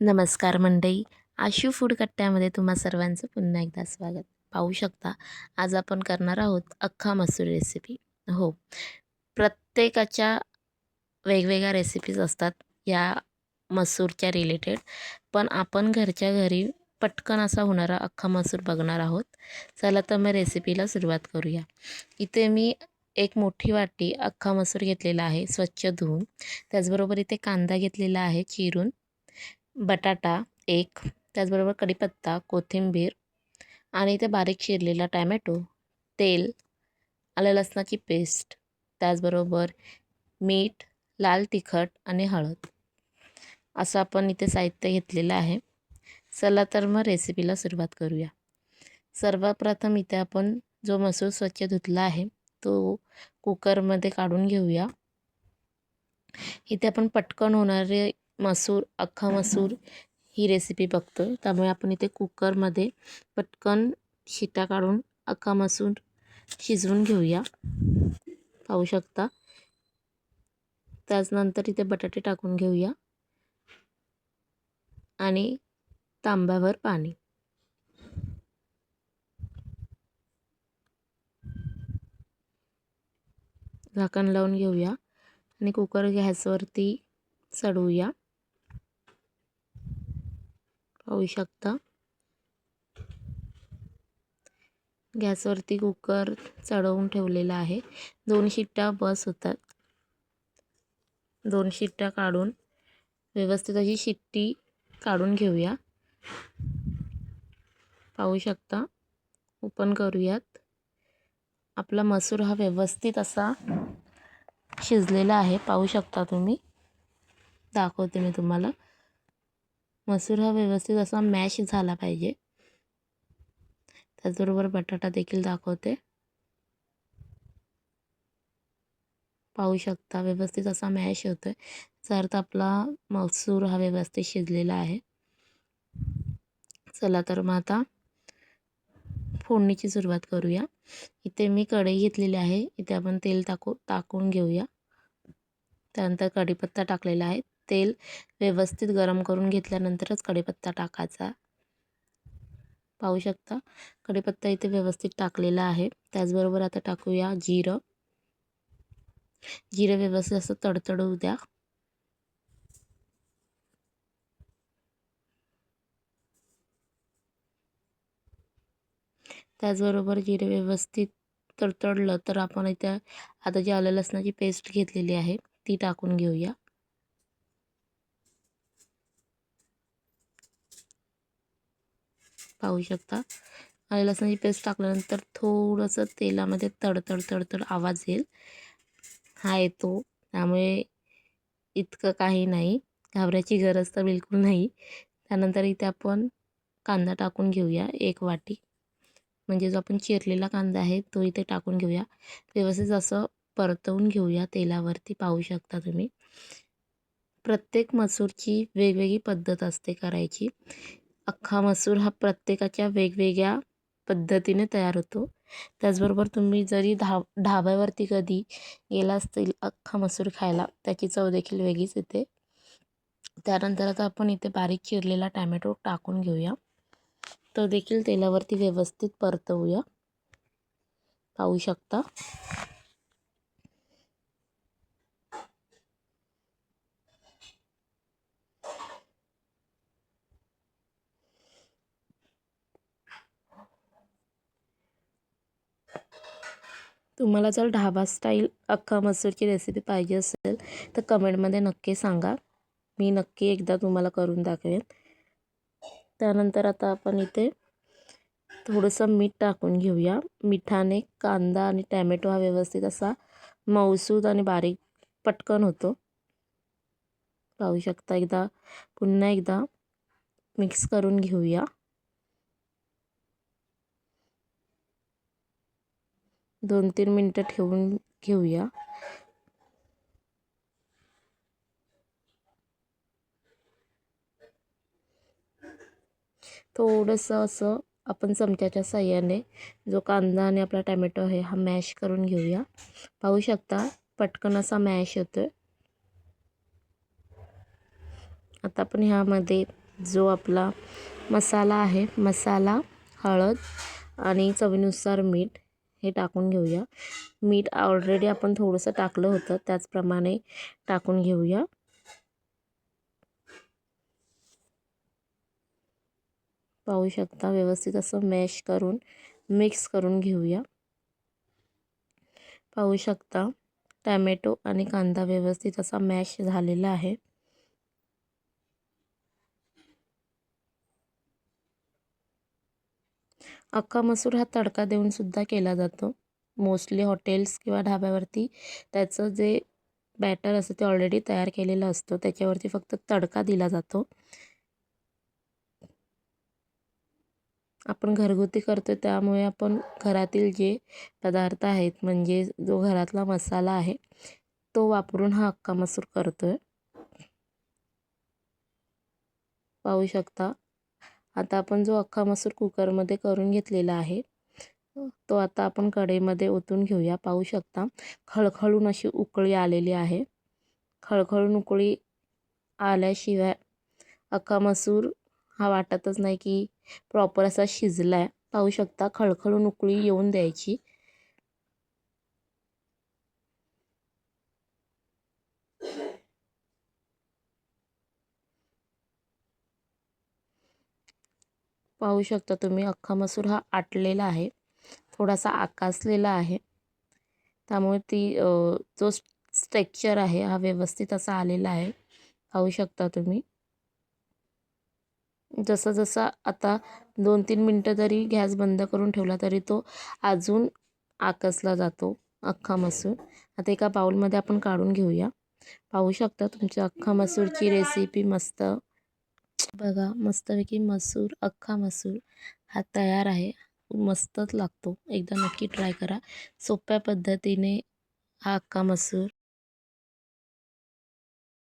नमस्कार मंडई आशू फूड कट्ट्यामध्ये तुम्हा सर्वांचं पुन्हा एकदा स्वागत. पाहू शकता आज आपण करणार आहोत अख्खा मसूर रेसिपी हो प्रत्येकाच्या वेगवेगळ्या रेसिपीज असतात या मसूरच्या रिलेटेड पण आपण घरच्या घरी पटकन असा होणारा अख्खा मसूर बघणार आहोत. चला तर मग रेसिपीला सुरुवात करूया. इथे मी एक मोठी वाटी अख्खा मसूर घेतलेला आहे स्वच्छ धुवून. त्याचबरोबर इथे कांदा घेतलेला आहे चिरून. बटाटा एक त्याचबरोबर कढीपत्ता कोथिंबीर आणि इथे बारीक चिरलेला टॅमॅटो तेल आलं लसणाची पेस्ट त्याचबरोबर मीठ लाल तिखट आणि हळद. असं आपण इथे साहित्य घेतलेलं आहे. चला तर मग रेसिपीला सुरुवात करूया. सर्वप्रथम इथे आपण जो मसूर स्वच्छ धुतला आहे तो कुकरमध्ये काढून घेऊया. इथे आपण पटकन होणारे मसूर अख्खा मसूर ही रेसिपी बघतो त्यामुळे आपण इथे कुकरमध्ये पटकन शिट्या काढून अख्खा मसूर शिजवून घेऊया. पाहू शकता. त्याचनंतर इथे बटाटे टाकून घेऊया. आणि तांब्यावर पाणी. झाकण लावून घेऊया. आणि कुकर गॅसवरती चढवूया पाहू शकता. गॅसवरती कुकर चढवून ठेवलेला आहे. दोन शिट्ट्या बस होतात. दोन शिट्ट्या काढून व्यवस्थित अशी शिट्टी काढून घेऊया. पाहू शकता? ओपन करूयात. आपला मसूर हा व्यवस्थित असा शिजलेला आहे. पाहू शकता तुम्ही? दाखवते मी तुम्हाला. मसूर हा व्यवस्थित असा मॅश झाला पाहिजे. त्याचबरोबर बटाटा देखील दाखवते. पाहू शकता व्यवस्थित असा मॅश होतो आहे याचा अर्थ आपला मसूर हा व्यवस्थित शिजलेला आहे. चला तर मग आता फोडणीची सुरुवात करूया. इथे मी कढई घेतलेली आहे. इथे आपण तेल टाकू टाकून घेऊया. त्यानंतर कढीपत्ता टाकलेला आहे. तेल व्यवस्थित गरम करून घेतल्यानंतरच कढीपत्ता टाकायचा. पाहू शकता कढीपत्ता इथे व्यवस्थित टाकलेला आहे. त्याचबरोबर आता टाकूया जिरं. जिरं व्यवस्थित असं तडतडू द्या. त्याचबरोबर जिरे व्यवस्थित तडतडलं तर आपण इथे आता जी आलं लसणाची पेस्ट घेतलेली आहे ती टाकून घेऊया. पाहू शकता. आणि लसणाची पेस्ट टाकल्यानंतर थोडंसं तेलामध्ये तडतड तडतड आवाज येईल. हा येतो. त्यामुळे इतकं काही नाही. घाबरायची गरज तर बिलकुल नाही. त्यानंतर इथे आपण कांदा टाकून घेऊया एक वाटी. म्हणजे जो आपण चिरलेला कांदा आहे तो इथे टाकून घेऊया. व्यवस्थित असं परतवून घेऊया तेलावरती. पाहू शकता तुम्ही. प्रत्येक मसूरची वेगवेगळी पद्धत असते करायची. अख्खा मसूर हा प्रत्येकाच्या वेगवेगळ्या पद्धतीने तयार होतो. त्याचबरोबर तुम्ही जरी धा ढाब्यावरती कधी गेला असतील अख्खा मसूर खायला त्याची चव देखील वेगळीच येते. त्यानंतर आता आपण इथे बारीक चिरलेला टॅमॅटो टाकून घेऊया. तो देखील तेलावरती व्यवस्थित परतवूया. पाहू शकता? तुम्हाला जर ढाबा स्टाईल अख्खा मसूरची रेसिपी पाहिजे असेल तर कमेंटमध्ये नक्की सांगा. मी नक्की एकदा तुम्हाला करून दाखवेन. त्यानंतर आता आपण इथे थोडंसं मीठ टाकून घेऊया. मिठाने कांदा आणि टॅमॅटो हा व्यवस्थित असा मऊसूद आणि बारीक पटकन होतो. पाहू शकता एकदा पुन्हा एकदा मिक्स करून घेऊया. दोन तीन मिनटं ठेवून घेऊया. थोडंसं असं आपण चमच्याच्या साह्याने जो कांदा आणि आपला टॅमॅटो आहे हा मॅश करून घेऊया. पाहू शकता पटकन असा मॅश होतो आता आपण ह्यामध्ये जो आपला मसाला आहे मसाला हळद आणि चवीनुसार मीठ हे टाकून घेऊया. मीठ ऑलरेडी आपण थोडंसं टाकलं होतं त्याचप्रमाणे टाकून घेऊया. पाहू शकता व्यवस्थित असं मॅश करून मिक्स करून घेऊया. पाहू शकता टॅमॅटो आणि कांदा व्यवस्थित असा मॅश झालेला आहे. अख्खा मसूर हा तडका देऊन सुद्धा केला जातो. मोस्टली हॉटेल्स किंवा ढाब्यावरती त्याचं जे बॅटर असतं ते ऑलरेडी तयार केलेलं असतो. त्याच्यावरती फक्त तडका दिला जातो. आपण घरगुती करतो त्यामुळे आपण घरातील जे पदार्थ आहेत म्हणजे जो घरातला मसाला आहे तो वापरून हा अक्का मसूर करतो आहे पाहू शकता. आता आपण जो अख्खा मसूर कुकरमध्ये करून घेतलेला आहे तो आता आपण कढईमध्ये ओतून घेऊया. पाहू शकता खळखळून अशी उकळी आलेली आहे. खळखळून उकळी आल्याशिवाय अख्खा मसूर हा वाटतच नाही की प्रॉपर असा शिजला आहे पाहू शकता खळखळून उकळी येऊन द्यायची. पाहू शकता तुम्ही अख्खा मसूर हा आटलेला आहे. थोडासा आकासलेला आहे. त्यामुळे ती जो स्ट्रेक्चर आहे हा व्यवस्थित असा आलेला आहे. पाहू शकता तुम्ही. जसं जसं आता दोन तीन मिनटं जरी गॅस बंद करून ठेवला तरी तो अजून आकसला जातो अख्खा मसूर. आता एका बाऊलमध्ये आपण काढून घेऊया. पाहू शकता तुमच्या अख्खा मसूरची रेसिपी मस्त बघा मस्तपैकी मसूर अख्खा मसूर हा तयार आहे. मस्तच लागतो. एकदा नक्की ट्राय करा. सोप्या पद्धतीने हा अख्खा मसूर